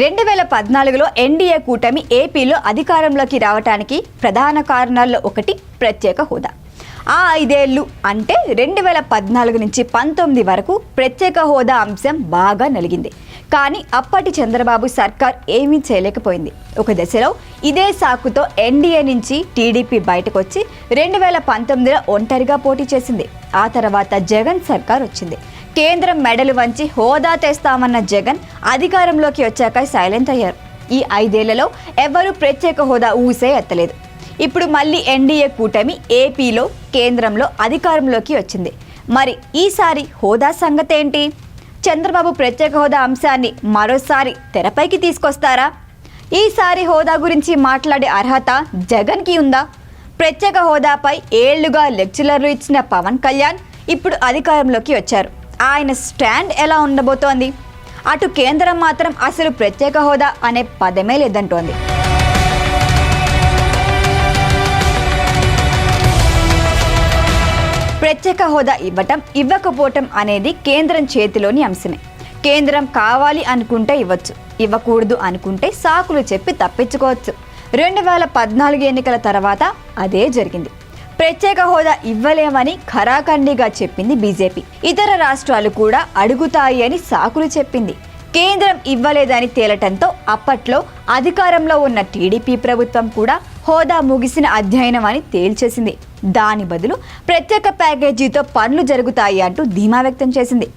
రెండు వేల పద్నాలుగులో ఎన్డీఏ కూటమి ఏపీలో అధికారంలోకి రావటానికి ప్రధాన కారణాల్లో ఒకటి ప్రత్యేక హోదా. ఆ ఐదేళ్ళు అంటే రెండు వేల పద్నాలుగు నుంచి పంతొమ్మిది వరకు ప్రత్యేక హోదా అంశం బాగా నలిగింది. కానీ అప్పటి చంద్రబాబు సర్కార్ ఏమీ చేయలేకపోయింది. ఒక దశలో ఇదే సాకుతో ఎన్డీఏ నుంచి టీడీపీ బయటకు వచ్చి రెండు వేల పంతొమ్మిదిలో ఒంటరిగా పోటీ చేసింది. ఆ తర్వాత జగన్ సర్కార్ వచ్చింది. కేంద్రం మెడలు వంచి హోదా తెస్తామన్న జగన్ అధికారంలోకి వచ్చాక సైలెంట్ అయ్యారు. ఈ ఐదేళ్ళలో ఎవరూ ప్రత్యేక హోదా ఊసే ఎత్తలేదు. ఇప్పుడు మళ్ళీ ఎన్డీఏ కూటమి ఏపీలో కేంద్రంలో అధికారంలోకి వచ్చింది. మరి ఈసారి హోదా సంగతి ఏంటి చంద్రబాబు ప్రత్యేక హోదా అంశాన్ని మరోసారి తెరపైకి తీసుకొస్తారా? ఈసారి హోదా గురించి మాట్లాడే అర్హత జగన్కి ఉందా? ప్రత్యేక హోదాపై ఏళ్ళుగా లెక్చరర్లు ఇచ్చిన పవన్ కళ్యాణ్ ఇప్పుడు అధికారంలోకి వచ్చారు. ఆయన స్టాండ్ ఎలా ఉండబోతోంది? అటు కేంద్రం మాత్రం అసలు ప్రత్యేక హోదా అనే పదమే లేదంటోంది. ప్రత్యేక హోదా ఇవ్వటం ఇవ్వకపోవటం అనేది కేంద్రం చేతిలోని అంశమే. కేంద్రం కావాలి అనుకుంటే ఇవ్వచ్చు ఇవ్వకూడదు అనుకుంటే సాకులు చెప్పి తప్పించుకోవచ్చు. రెండు వేల పద్నాలుగు ఎన్నికల తర్వాత అదే జరిగింది. ప్రత్యేక హోదా ఇవ్వలేమని ఖరాఖండిగా చెప్పింది బీజేపీ. ఇతర రాష్ట్రాలు కూడా అడుగుతాయి అని సాకులు చెప్పింది. కేంద్రం ఇవ్వలేదని తేలటంతో అప్పట్లో అధికారంలో ఉన్న టీడీపీ ప్రభుత్వం కూడా హోదా ముగిసిన అధ్యయనం అని తేల్చేసింది. దాని బదులు ప్రత్యేక ప్యాకేజీతో పనులు జరుగుతాయి అంటూ ధీమా వ్యక్తం చేసింది.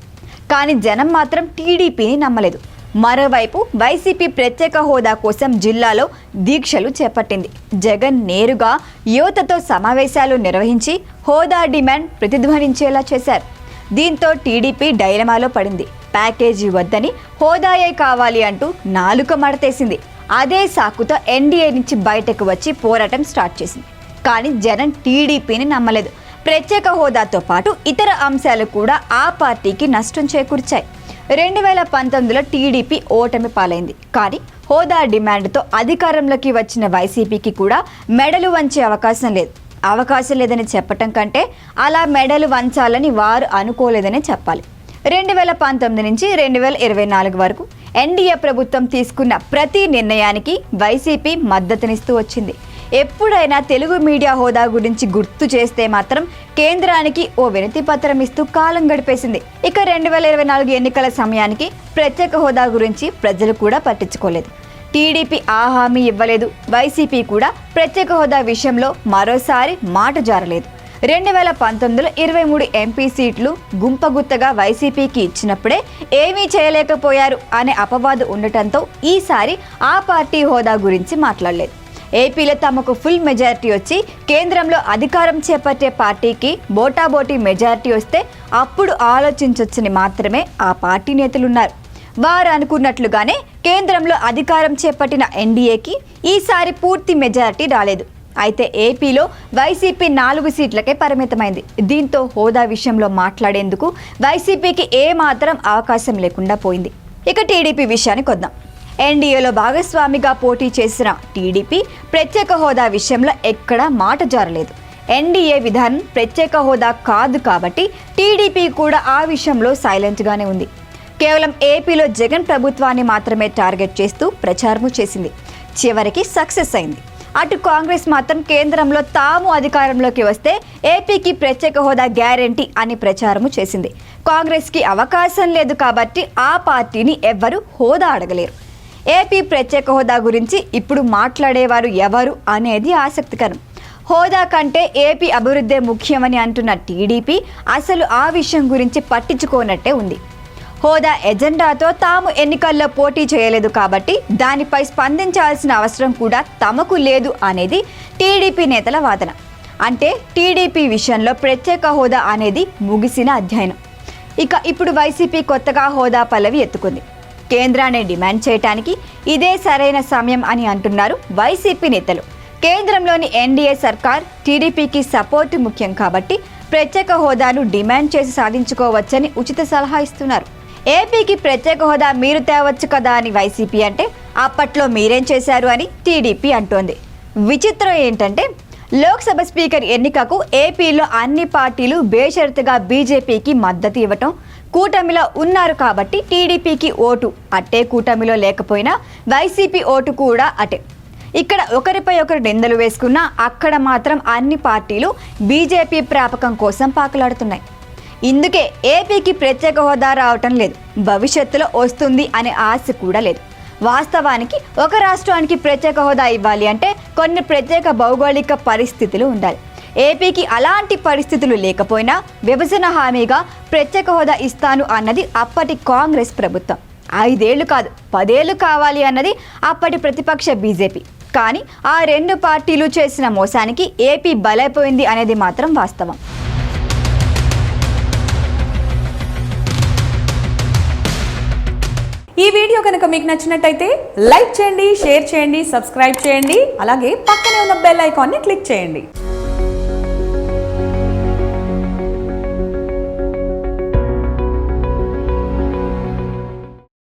కానీ జనం మాత్రం టీడీపీని నమ్మలేదు. మరోవైపు వైసీపీ ప్రత్యేక హోదా కోసం జిల్లాలో దీక్షలు చేపట్టింది. జగన్ నేరుగా యువతతో సమావేశాలు నిర్వహించి హోదా డిమాండ్ ప్రతిధ్వనించేలా చేశారు. దీంతో టీడీపీ డైలమాలో పడింది. ప్యాకేజీ వద్దని హోదాయే కావాలి అంటూ నాలుక మడతేసింది. అదే సాకుతో ఎన్డీఏ నుంచి బయటకు వచ్చి పోరాటం స్టార్ట్ చేసింది. కానీ జనం టీడీపీని నమ్మలేదు. ప్రత్యేక హోదాతో పాటు ఇతర అంశాలు కూడా ఆ పార్టీకి నష్టం చేకూర్చాయి. రెండు వేల పంతొమ్మిదిలో టీడీపీ ఓటమి పాలైంది. కానీ హోదా డిమాండ్తో అధికారంలోకి వచ్చిన వైసీపీకి కూడా మెడలు వంచే అవకాశం లేదు. అవకాశం లేదని చెప్పటం కంటే అలా మెడలు వంచాలని వారు అనుకోలేదని చెప్పాలి. రెండు వేల పంతొమ్మిది నుంచి రెండు వేల ఇరవై నాలుగు వరకు ఎన్డీఏ ప్రభుత్వం తీసుకున్న ప్రతి నిర్ణయానికి వైసీపీ మద్దతునిస్తూ వచ్చింది. ఎప్పుడైనా తెలుగు మీడియా హోదా గురించి గుర్తు చేస్తే మాత్రం కేంద్రానికి ఓ వినతి పత్రం ఇస్తూ కాలం గడిపేసింది. ఇక రెండు వేల ఇరవై నాలుగు ఎన్నికల సమయానికి ప్రత్యేక హోదా గురించి ప్రజలు కూడా పట్టించుకోలేదు. టీడీపీ ఆ హామీ ఇవ్వలేదు. వైసీపీ కూడా ప్రత్యేక హోదా విషయంలో మరోసారి మాట జారలేదు. రెండు వేల పంతొమ్మిదిలో ఇరవై మూడు ఎంపీ సీట్లు గుంపగుత్తగా వైసీపీకి ఇచ్చినప్పుడే ఏమీ చేయలేకపోయారు అనే అపవాదు ఉండటంతో ఈసారి ఆ పార్టీ హోదా గురించి మాట్లాడలేదు. ఏపీలో తమకు ఫుల్ మెజారిటీ వచ్చి కేంద్రంలో అధికారం చేపట్టే పార్టీకి బోటాబోటీ మెజారిటీ వస్తే అప్పుడు ఆలోచించొచ్చని మాత్రమే ఆ పార్టీ నేతలున్నారు. వారు అనుకున్నట్లుగానే కేంద్రంలో అధికారం చేపట్టిన ఎన్డీఏకి ఈసారి పూర్తి మెజారిటీ రాలేదు. అయితే ఏపీలో వైసీపీ నాలుగు సీట్లకే పరిమితమైంది. దీంతో హోదా విషయంలో మాట్లాడేందుకు వైసీపీకి ఏమాత్రం అవకాశం లేకుండా పోయింది. ఇక టీడీపీ విషయానికి వద్దాం. ఎన్డీఏలో భాగస్వామిగా పోటీ చేసిన టీడీపీ ప్రత్యేక హోదా విషయంలో ఎక్కడా మాట జారలేదు. ఎన్డీఏ విధానం ప్రత్యేక హోదా కాదు కాబట్టి టీడీపీ కూడా ఆ విషయంలో సైలెంట్గానే ఉంది. కేవలం ఏపీలో జగన్ ప్రభుత్వాన్ని మాత్రమే టార్గెట్ చేస్తూ ప్రచారము చేసింది. చివరికి సక్సెస్ అయింది. అటు కాంగ్రెస్ మాత్రం కేంద్రంలో తాము అధికారంలోకి వస్తే ఏపీకి ప్రత్యేక హోదా గ్యారంటీ అని ప్రచారము చేసింది. కాంగ్రెస్కి అవకాశం లేదు కాబట్టి ఆ పార్టీని ఎవ్వరూ హోదా అడగలేరు. ఏపీ ప్రత్యేక హోదా గురించి ఇప్పుడు మాట్లాడేవారు ఎవరు అనేది ఆసక్తికరం. హోదా కంటే ఏపీ అభివృద్ధే ముఖ్యమని అంటున్న టీడీపీ అసలు ఆ విషయం గురించి పట్టించుకోనట్టే ఉంది. హోదా ఎజెండాతో తాము ఎన్నికల్లో పోటీ చేయలేదు కాబట్టి దానిపై స్పందించాల్సిన అవసరం కూడా తమకు లేదు అనేది టీడీపీ నేతల వాదన. అంటే టీడీపీ విషయంలో ప్రత్యేక హోదా అనేది ముగిసిన అధ్యయనం. ఇక ఇప్పుడు వైసీపీ కొత్తగా హోదా పల్లవి ఎత్తుకుంది. కేంద్రాన్ని డిమాండ్ చేయటానికి ఇదే సరైన సమయం అని అంటున్నారు వైసీపీ నేతలు. కేంద్రంలోని ఎన్డీఏ సర్కార్ టీడీపీకి సపోర్టు ముఖ్యం కాబట్టి ప్రత్యేక హోదాను డిమాండ్ చేసి సాధించుకోవచ్చని ఉచిత సలహా ఇస్తున్నారు. ఏపీకి ప్రత్యేక హోదా మీరు తేవచ్చు కదా అని వైసీపీ అంటే అప్పట్లో మీరేం చేశారు అని టీడీపీ అంటోంది. విచిత్రం ఏంటంటే లోక్సభ స్పీకర్ ఎన్నికకు ఏపీలో అన్ని పార్టీలు బేషరతుగా బీజేపీకి మద్దతు ఇవ్వటం కూటమిలో ఉన్నారు కాబట్టి టీడీపీకి ఓటు. అట్టే కూటమిలో లేకపోయినా వైసీపీ ఓటు కూడా అటే. ఇక్కడ ఒకరిపై ఒకరు నిందలు వేసుకున్నా అక్కడ మాత్రం అన్ని పార్టీలు బీజేపీ ప్రాపకం కోసం పాకులాడుతున్నాయి. ఇందుకే ఏపీకి ప్రత్యేక హోదా రావటం లేదు. భవిష్యత్తులో వస్తుంది అనే ఆశ కూడా లేదు. వాస్తవానికి ఒక రాష్ట్రానికి ప్రత్యేక హోదా ఇవ్వాలి అంటే కొన్ని ప్రత్యేక భౌగోళిక పరిస్థితులు ఉండాలి. ఏపీకి అలాంటి పరిస్థితులు లేకపోయినా విభజన హామీగా ప్రత్యేక హోదా ఇస్తాను అన్నది అప్పటి కాంగ్రెస్ ప్రభుత్వం. ఐదేళ్ళు కాదు పదేళ్ళు కావాలి అన్నది అప్పటి ప్రతిపక్ష బీజేపీ. కానీ ఆ రెండు పార్టీలు చేసిన మోసానికి ఏపీ బలైపోయింది అనేది మాత్రం వాస్తవం. ఈ వీడియో కనుక మీకు నచ్చినట్టయితే లైక్ చేయండి షేర్ చేయండి సబ్స్క్రైబ్ చేయండి అలాగే పక్కనే ఉన్న బెల్ ఐకాన్ని క్లిక్ చేయండి.